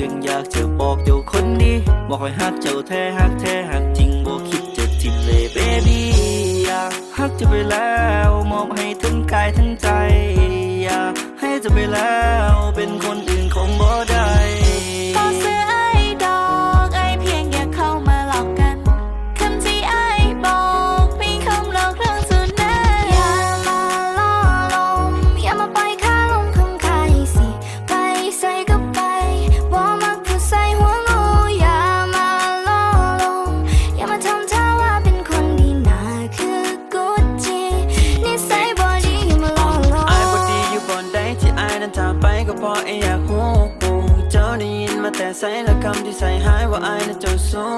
เบ่งอยากจะบอกเจ้าคนนี้ว่าคอยหักเจ้าแท้หักแท้หักจริงบ่คิดจะทิ้งเลยเบบี้อยากหักจะไปแล้วมอบให้ทั้งกายทั้งใจอยากให้จะไปแล้ว พอไอ้อยากหูเจ้าได้ยินมาแต่ใส่ละคำที่ใส่หายว่าไอ้น่ะเจ้าสู้